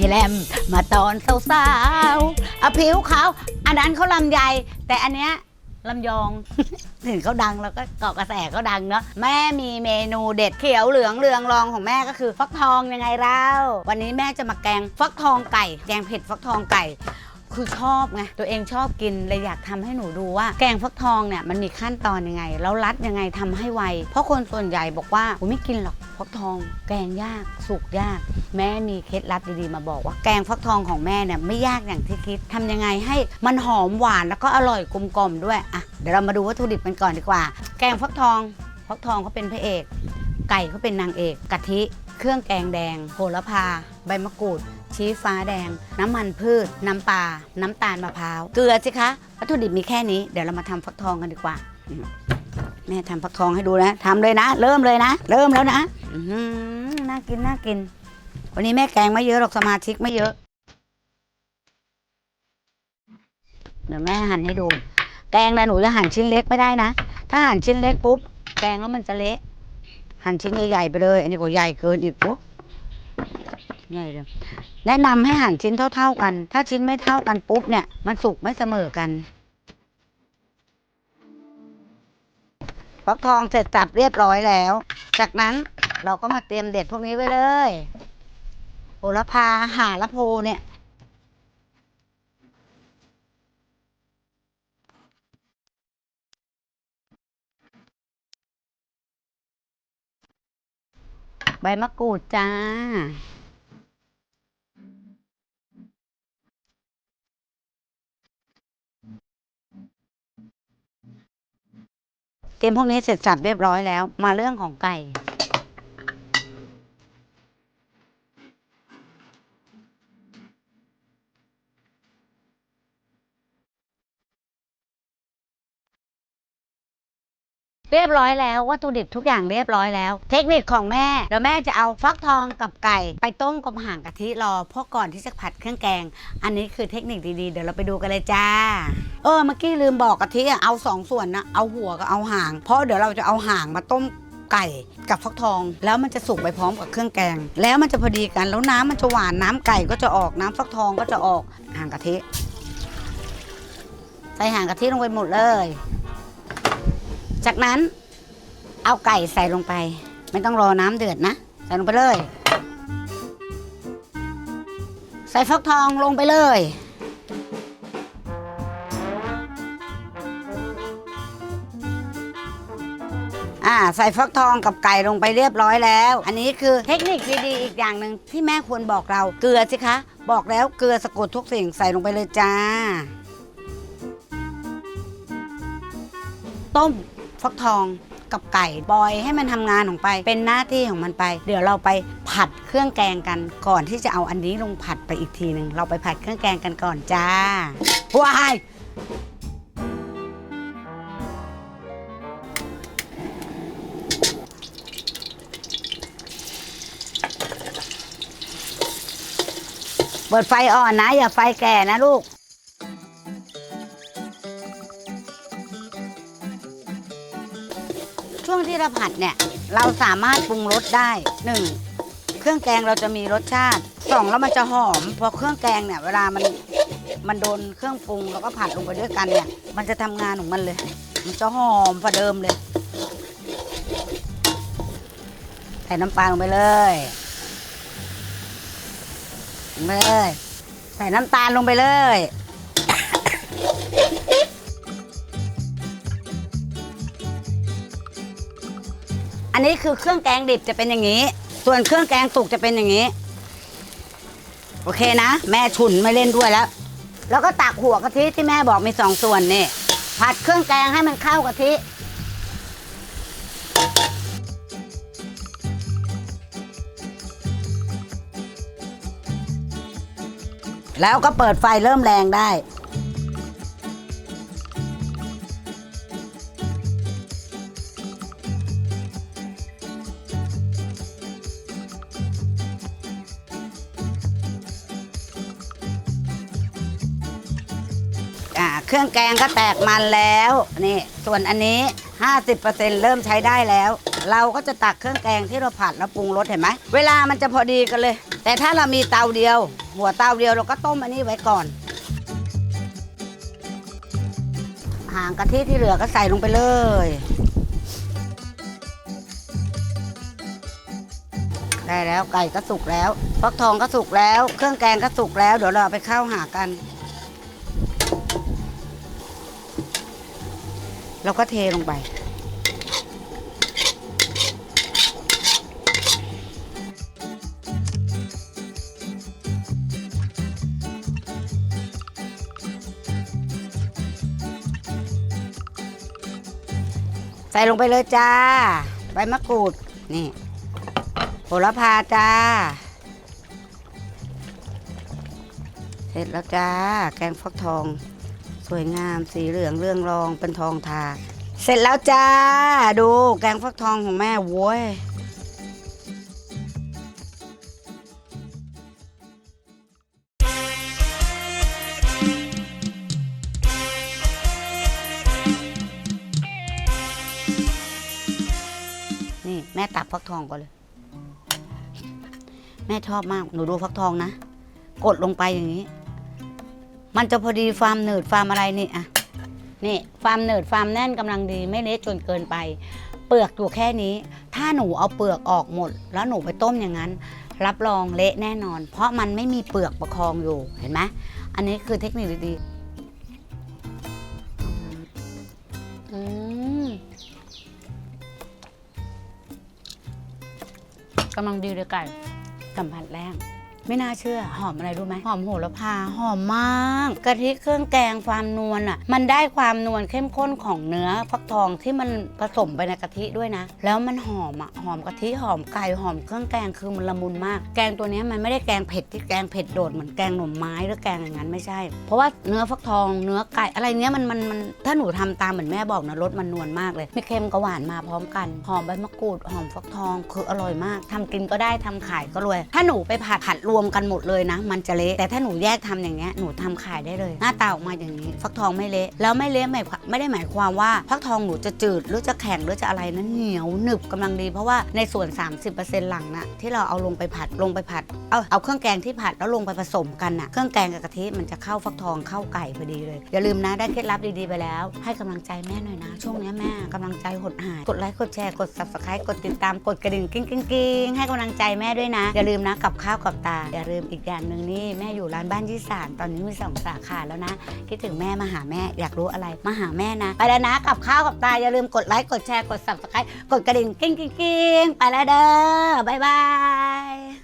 พี่แรมมาตอนสาวๆอะผิวขาวอันนั้นเขาลำใหญ่แต่อันเนี้ยลำยอง ถึงเขาดังแล้วก็เกาะกระแสเขาดังเนาะแม่มีเมนูเด็ดเขียวเหลืองเรืองรองของแม่ก็คือฟักทองยังไงเล่าวันนี้แม่จะมาแกงฟักทองไก่แกงเผ็ดฟักทองไก่คือชอบไงตัวเองชอบกินเลยอยากทำให้หนูดูว่า แกงฟักทองเนี่ยมันมีขั้นตอนยังไง แล้วรัดยังไงทำให้ไว เพราะคนส่วนใหญ่บอกว่าผมไม่กินหรอก ฟักทอง แกงยากสุกยาก แม่มีเคล็ดลับดีๆมาบอกว่าแกงฟักทองของแม่เนี่ยไม่ยากอย่างที่คิดทำยังไงให้มันหอมหวานแล้วก็อร่อยกลมกล่อมด้วยอะเดี๋ยวเรามาดูวัตถุดิบกันก่อนดีกว่า แกงฟักทองฟักทองเขาเป็นพระเอก ไก่เขาเป็นนางเอกกะทิเครื่องแกงแดง โหระพา ใบมะกรูด ชี้ฟ้าแดง น้ำมันพืช น้ำปลา น้ำตาลมะพร้าว เกลือสิคะ วัตถุดิบมีแค่นี้ เดี๋ยวเรามาทำฟักทองกันดีกว่า แม่ทำฟักทองให้ดูนะทำเลยนะ เริ่มเลยนะ เริ่มแล้วนะ อื้อหือน่ากินน่ากิน วันนี้แม่แกงไม่เยอะหรอกสมาชิกไม่เยอะ เดี๋ยวแม่หั่นให้ดู แกงนะหนูจะหั่นชิ้นเล็กไม่ได้นะ ถ้าหั่นชิ้นเล็กปุ๊บ แกงแล้วมันจะเละ หั่นชิ้นใหญ่ๆไปเลย อันนี้ก็ใหญ่เกินอีกปุ๊บใหญ่เลยแนะนำให้หั่นชิ้นเท่า ๆกัน ถ้าชิ้นไม่เท่ากันปุ๊บเนี่ย มันสุกไม่เสมอกันฟักทองเสร็จสับเรียบร้อยแล้ว จากนั้น เราก็มาเตรียมเด็ดพวกนี้ไว้เลยโหระพาห่าละโพเนี่ย ใบมะกรูดจ้าเตรียมพวกนี้เสร็จสับเรียบร้อยแล้ว มาเรื่องของไก่ เรียบร้อยแล้ววัตถุดิบทุกอย่างเรียบร้อยแล้ว เทคนิคของแม่เดี๋ยวแม่จะเอาฟักทองกับไก่ ไปต้มกับห่างกะทิรอเพราะก่อนที่จะผัดเครื่องแกง อันนี้คือเทคนิคดีๆ เดี๋ยวเราไปดูกันเลยจ้า เออเมื่อกี้ลืมบอกกะทิเอาสองส่วนนะเอาหัวกับเอาหาง เพราะเดี๋ยวเราจะเอาหางมาต้มไก่กับฟักทอง แล้วมันจะสุกไปพร้อมกับเครื่องแกง แล้วมันจะพอดีกันแล้วน้ำมันจะหวานน้ำไก่ก็จะออกน้ำฟักทองก็จะออกห่างกะทิใส่ห่างกะทิลงไปหมดเลย จากนั้นเอาไก่ใส่ลงไป ไม่ต้องรอน้ำเดือดนะ ใส่ลงไปเลย ใส่ฟักทองลงไปเลย อ่าใส่ฟักทองกับไก่ลงไปเรียบร้อยแล้ว อันนี้คือเทคนิคดีๆอีกอย่างหนึ่งที่แม่ควรบอกเราเกลือสิคะ บอกแล้วเกลือสะกดทุกสิ่งใส่ลงไปเลยจ้า ต้ม ฟักทองกับไก่ปล่อยให้มันทำงานของไป เป็นหน้าที่ของมันไป เดี๋ยวเราไปผัดเครื่องแกงกันก่อนที่จะเอาอันนี้ลงผัดไปอีกทีหนึ่งเราไปผัดเครื่องแกงกันก่อนจ้าว้ายเปิดไฟอ่อนนะ อย่าไฟแก่นะลูก เราผัดเนี่ยเราสามารถปรุงรสได้หนึ่งเครื่องแกงเราจะมีรสชาติสองแล้วมันจะหอมพอเครื่องแกงเนี่ยเวลามันมันโดนเครื่องปรุงแล้วก็ผัดลงไปด้วยกันเนี่ย มันจะทำงานของมันเลย มันจะหอมกว่าเดิมเลยใส่น้ำปลาลงไปเลยลงไปเลย ใส่น้ำตาลลงไปเลย อันนี้คือเครื่องแกงดิบจะเป็นอย่างนี้ ส่วนเครื่องแกงสุกจะเป็นอย่างนี้ โอเคนะ แม่ฉุนไม่เล่นด้วยแล้ว แล้วก็ตักหัวกะทิที่แม่บอกมีสองส่วนนี่ผัดเครื่องแกงให้มันเข้ากะทิแล้วก็เปิดไฟเริ่มแรงได้ เครื่องแกงก็แตกมันแล้วนี่ส่วนอันนี้ 50%เริ่มใช้ได้แล้ว เราก็จะตักเครื่องแกงที่เราผัดแล้วปรุงรสเห็นไหมเวลามันจะพอดีกันเลย แต่ถ้าเรามีเตาเดียว หัวเตาเดียวเราก็ต้มอันนี้ไว้ก่อน หางกะทิที่เหลือก็ใส่ลงไปเลยได้แล้วไก่ก็สุกแล้วฟักทองก็สุกแล้ว เครื่องแกงก็สุกแล้ว เดี๋ยวเราเอาไปเข้าหากัน เราก็เทลงไป ใส่ลงไปเลยจ้า ใบมะกรูด นี่โหระพาจ้า เสร็จแล้วจ้า แกงฟักทอง สวยงามสีเหลืองเรื่องรองเป็นทองทา เสร็จแล้วจ้า ดูแกงฟักทองของแม่โว้ยนี่แม่ตักฟักทองก่อนเลย แม่ชอบมาก หนูดูฟักทองนะ กดลงไปอย่างนี้ มันจะพอดีฟาร์มหนืดฟาร์มอะไรนี่อะนี่ฟาร์มหนืดฟาร์มแน่นกำลังดีไม่เละจนเกินไป เปลือกอยู่แค่นี้ ถ้าหนูเอาเปลือกออกหมด แล้วหนูไปต้มอย่างนั้น รับรองเละแน่นอน เพราะมันไม่มีเปลือกประคองอยู่เห็นไหมอันนี้คือเทคนิคดีๆอืมกำลังดีเลยไก่สัมผัสแรก ไม่น่าเชื่อ หอมอะไรรู้ไหมหอมโหระพาหอมมากกะทิเครื่องแกงความนวลอะ มันได้ความนวลเข้มข้นของเนื้อฟักทองที่มันผสมไปในกะทิด้วยนะ แล้วมันหอมอะหอมกะทิหอมไก่หอมเครื่องแกงคือมันละมุนมาก แกงตัวนี้มันไม่ได้แกงเผ็ดที่แกงเผ็ดโดดเหมือนแกงหน่อไม้หรือแกงอย่างนั้นไม่ใช่ เพราะว่าเนื้อฟักทองเนื้อไก่อะไรเนี้ยมันมันมันถ้าหนูทำตามเหมือนแม่บอกนะรสมันนวลมากเลยไม่เค็มกับหวานมาพร้อมกันหอมใบมะกรูดหอมฟักทองคืออร่อยมากทำกินก็ได้ทำขายก็รวย ถ้าหนูไปผัดผัดรวมกันหมดเลยนะ มันจะเละแต่ถ้าหนูแยกทำอย่างเงี้ยหนูทำขายได้เลย หน้าตาออกมาอย่างนี้ ฟักทองไม่เละแล้วไม่เละหมายความไม่ได้หมายความว่าฟักทองหนูจะจืดหรือจะแข็งหรือจะอะไรนั้นเหนียวหนึบกำลังดี เพราะว่าในส่วน 30%หลังน่ะที่เราเอาลงไปผัดลงไปผัดเอาเอาเครื่องแกงที่ผัดแล้วลงไปผสมกันน่ะเครื่องแกงกับกะทิมันจะเข้าฟักทองเข้าไก่พอดีเลย อย่าลืมนะได้เคล็ดลับดีๆไปแล้ว ให้กำลังใจแม่หน่อยนะ ช่วงนี้แม่กำลังใจหดหายกดไลค์กดแชร์กด subscribe กดติดตามกดกระดิ่งกิ้งกิ้งกิ้งให้กำลังใจแม่ด้วยนะ อย่าลืมนะกับข้าวกับตาอย่าลืมอีกอย่างหนึ่งนี่แม่อยู่ร้านบ้านยี่สานตอนนี้มีสองสาขาแล้วนะ คิดถึงแม่มาหาแม่อยากรู้อะไรมาหาแม่นะ ไปแล้วนะกับข้าวกับตาอย่าลืมกดไลค์กดแชร์กด subscribe กดกระดิ่งกิ้งกิ้งกิ้งไปแล้วเด้อบ๊ายบาย